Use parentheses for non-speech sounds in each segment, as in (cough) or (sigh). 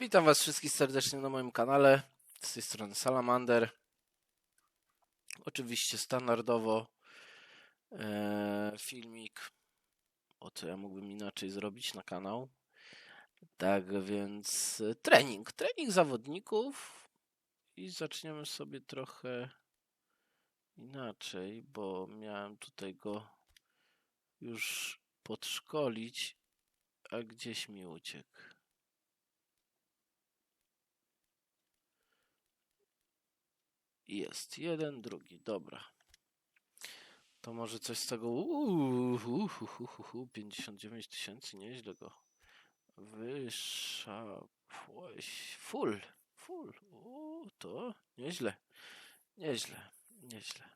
Witam Was wszystkich serdecznie na moim kanale. Z tej strony Salamander. Oczywiście standardowo e, filmik. O co ja mógłbym inaczej zrobić na kanał. Tak więc e, trening. Trening zawodników. I zaczniemy sobie trochę inaczej, bo miałem tutaj go już podszkolić, a gdzieś mi uciekł. Jest jeden, drugi, dobra. To może coś z tego. Uuu, hu, hu, hu, hu, hu, 59 tysięcy, nieźle go. Wyszapłeś. Full, full. Uuu, to nieźle. Nieźle, nieźle.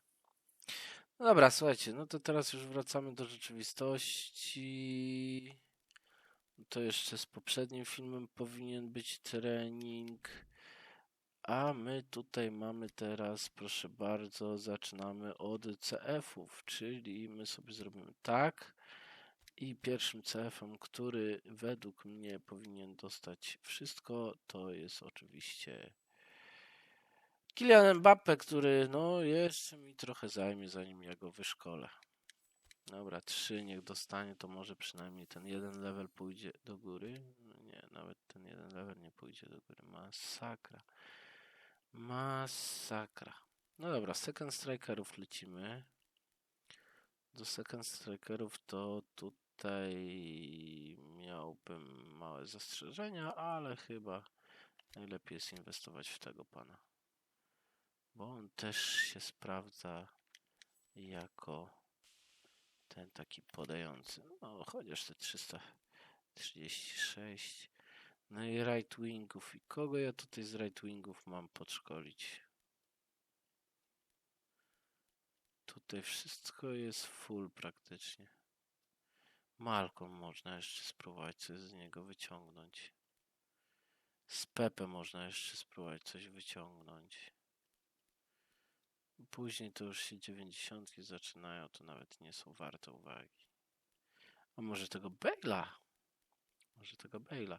No dobra, słuchajcie, no to teraz już wracamy do rzeczywistości. To jeszcze z poprzednim filmem powinien być trening. A my tutaj mamy teraz, proszę bardzo, zaczynamy od CF-ów, czyli my sobie zrobimy tak. I pierwszym CF-em, który według mnie powinien dostać wszystko, to jest oczywiście Kylian Mbappe, który no jeszcze mi trochę zajmie, zanim ja go wyszkolę. Dobra, trzy niech dostanie, to może przynajmniej ten jeden level pójdzie do góry. Nie, nawet ten jeden level nie pójdzie do góry. Masakra. Masakra. No dobra, second strikerów lecimy. Do second strikerów to tutaj miałbym małe zastrzeżenia, ale chyba najlepiej jest inwestować w tego pana. Bo on też się sprawdza jako ten taki podający. No, chociaż te 336. No i right wingów. I kogo ja tutaj z right wingów mam podszkolić? Tutaj wszystko jest full praktycznie. Malcolm można jeszcze spróbować coś z niego wyciągnąć. Z Pepe można jeszcze spróbować coś wyciągnąć. Później to już się 90 zaczynają, to nawet nie są warte uwagi. A może tego Bale'a? Może tego Bale'a.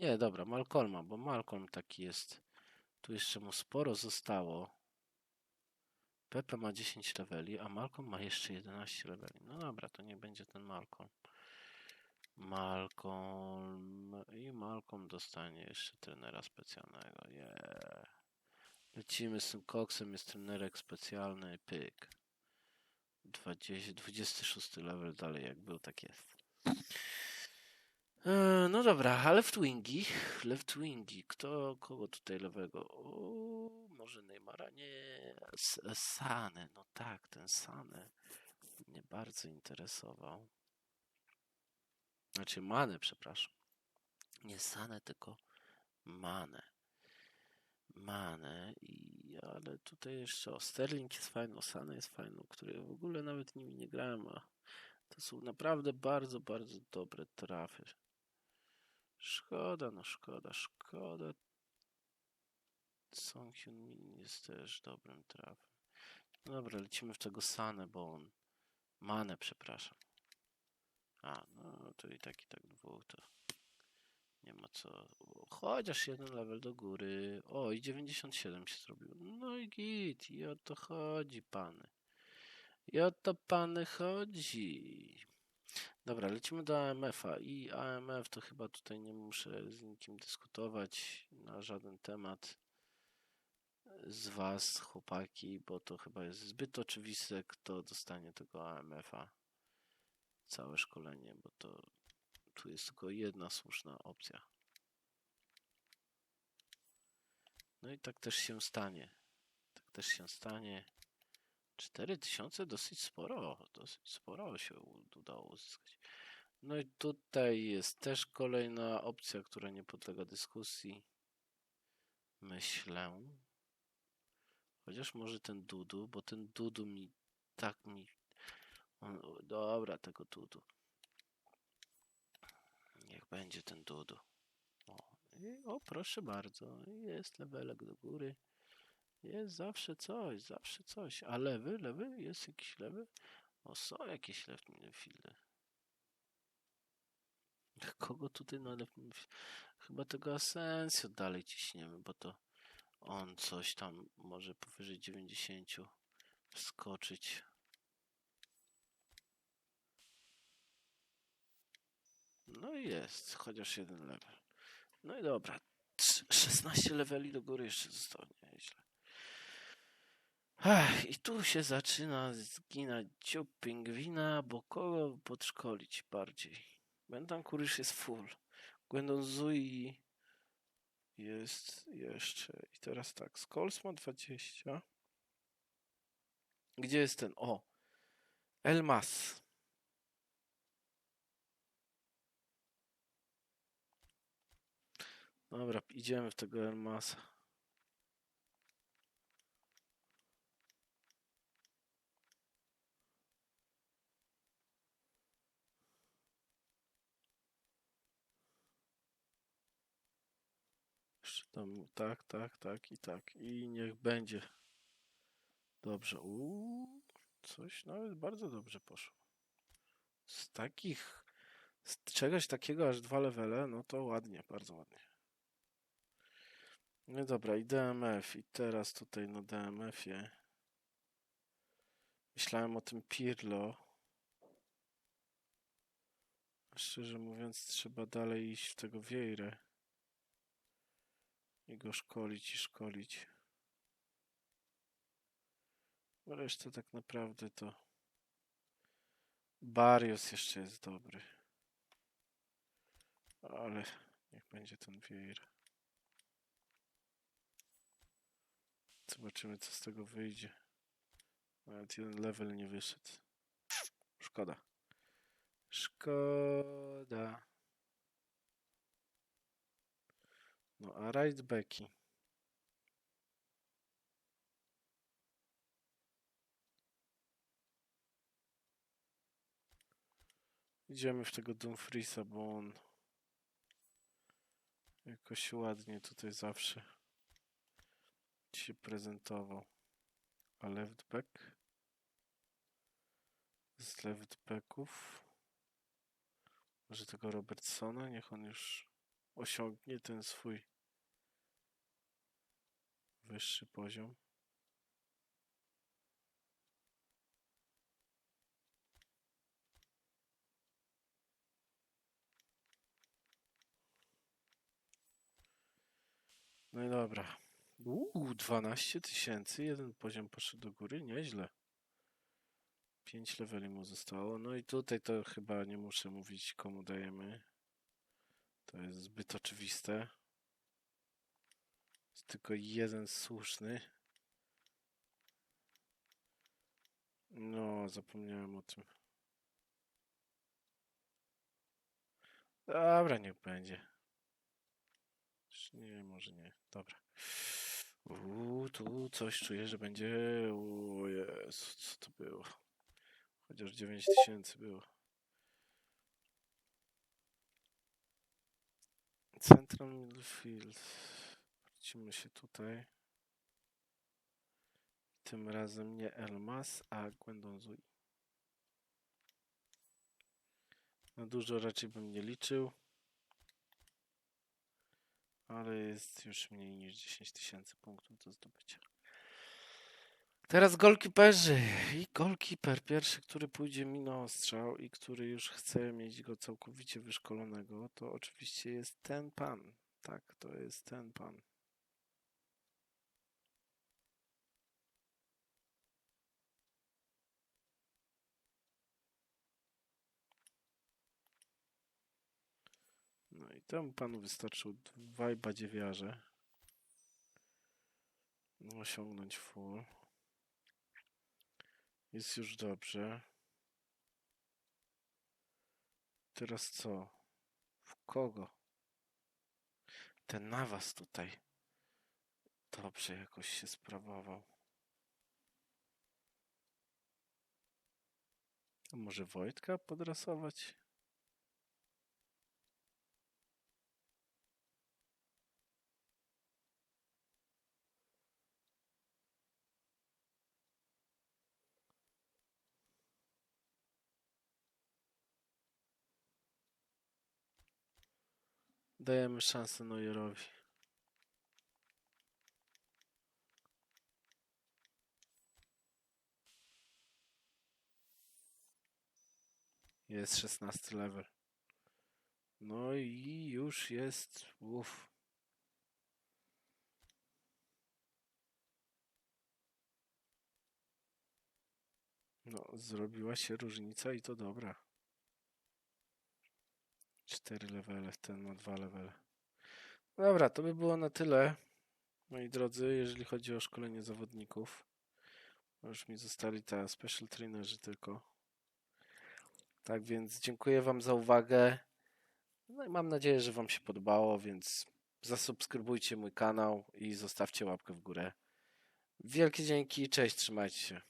Nie, dobra, Malcolma, bo Malcolm taki jest. Tu jeszcze mu sporo zostało. Pepe ma 10 leveli, a Malcolm ma jeszcze 11 leveli. No dobra, to nie będzie ten Malcolm. Malcolm i Malcolm dostanie jeszcze trenera specjalnego. Yeah. Lecimy z tym koksem, jest trenerek specjalny, pyk. 20, 26 level dalej jak był, tak jest. E, No dobra, a left wingi, left wingi, kto, kogo tutaj lewego? O, może Neymara? Nie, Sane, no tak, ten Sane mnie bardzo interesował. Znaczy Mane, przepraszam. Nie Sane, tylko Mane. Mane i ale tutaj jeszcze o Sterling jest fajny, o Sane jest fajny, który w ogóle nawet nimi nie grałem, a to są naprawdę bardzo, bardzo dobre trafy. Szkoda, no szkoda, szkoda. Song Min jest też dobrym trafem. Dobra, lecimy w tego Sanę, bo on... Manę, przepraszam. A, no to i tak, i tak dwóch, to nie ma co... Chociaż jeden level do góry. O, i 97 się zrobił. No i git, i o to chodzi, pany. I o to pany chodzi. Dobra, lecimy do AMF-a i AMF to chyba tutaj nie muszę z nikim dyskutować na żaden temat z was, chłopaki, bo to chyba jest zbyt oczywiste, kto dostanie tego AMF-a. Całe szkolenie, bo to tu jest tylko jedna słuszna opcja. No i tak też się stanie. Tak też się stanie. 4000 dosyć sporo, dosyć sporo się udało uzyskać. No i tutaj jest też kolejna opcja, która nie podlega dyskusji. Myślę. Chociaż może ten Dudu, bo ten Dudu mi tak mi. Dobra, tego Dudu. Niech będzie ten Dudu. O, o proszę bardzo. Jest levelek do góry. Jest zawsze coś, zawsze coś. A lewy, lewy? Jest jakiś lewy? O, są jakieś left midfieldy. (laughs) Kogo tutaj no ale chyba tego Asensio dalej ciśniemy, bo to on coś tam może powyżej 90 wskoczyć. No i jest, chociaż jeden level. No i dobra, trz- 16 leveli do góry jeszcze zostało, nieźle. Ach, I tu się zaczyna zginać dziób pingwina, bo kogo podszkolić bardziej? Bentancourt już jest full. Gwendon Zui jest jeszcze. I teraz tak, Scholes ma 20. Gdzie jest ten? O! Elmas. Dobra, idziemy w tego Elmasa. Jeszcze tam, tak, tak, tak i tak. I niech będzie. Dobrze. Uuu, coś nawet bardzo dobrze poszło. Z takich, z czegoś takiego aż dwa levele, no to ładnie, bardzo ładnie. No dobra, i DMF. I teraz tutaj na DMF-ie myślałem o tym Pirlo. Szczerze mówiąc, trzeba dalej iść w tego Wiejrę. I go szkolić i szkolić. Bo reszta tak naprawdę to... Barrios jeszcze jest dobry. Ale niech będzie ten Vieira. Zobaczymy co z tego wyjdzie. Nawet jeden level nie wyszedł. Szkoda. Szkoda. No a right backi. Idziemy w tego Dumfriesa, bo on jakoś ładnie tutaj zawsze się prezentował. A left back? Z left backów? Może tego Robertsona? Niech on już osiągnie ten swój wyższy poziom. No i dobra. Uuu, 12 tysięcy, jeden poziom poszedł do góry, nieźle. 5 leveli mu zostało. No i tutaj to chyba nie muszę mówić komu dajemy. To jest zbyt oczywiste. Jest tylko jeden słuszny. No, zapomniałem o tym. Dobra, niech będzie. Nie, może nie. Dobra. Uuu, tu coś czuję, że będzie... O Jezu, co to było? Chociaż 9000 było. Central Midfield. Wrócimy się tutaj. Tym razem nie Elmas, a Gwendon Zui. Na dużo raczej bym nie liczył. Ale jest już mniej niż 10 tysięcy punktów do zdobycia. Teraz golkiperzy. I golkiper pierwszy, który pójdzie mi na ostrzał i który już chce mieć go całkowicie wyszkolonego, to oczywiście jest ten pan. Tak, to jest ten pan. No i temu panu wystarczył dwaj badziewiarze. Osiągnąć full. Jest już dobrze. Teraz co? W kogo? Ten nawas tutaj. Dobrze jakoś się sprawował. A może Wojtka podrasować? Dajemy szansę Neuerowi. Jest 16 level. No i już jest. Uff. No, zrobiła się różnica i to dobra. Cztery levele, ten ma dwa levele. Dobra, to by było na tyle. Moi drodzy, jeżeli chodzi o szkolenie zawodników. Już mi zostali te special trainerzy tylko. Tak więc dziękuję Wam za uwagę. No i mam nadzieję, że Wam się podobało, więc zasubskrybujcie mój kanał i zostawcie łapkę w górę. Wielkie dzięki, cześć, trzymajcie się.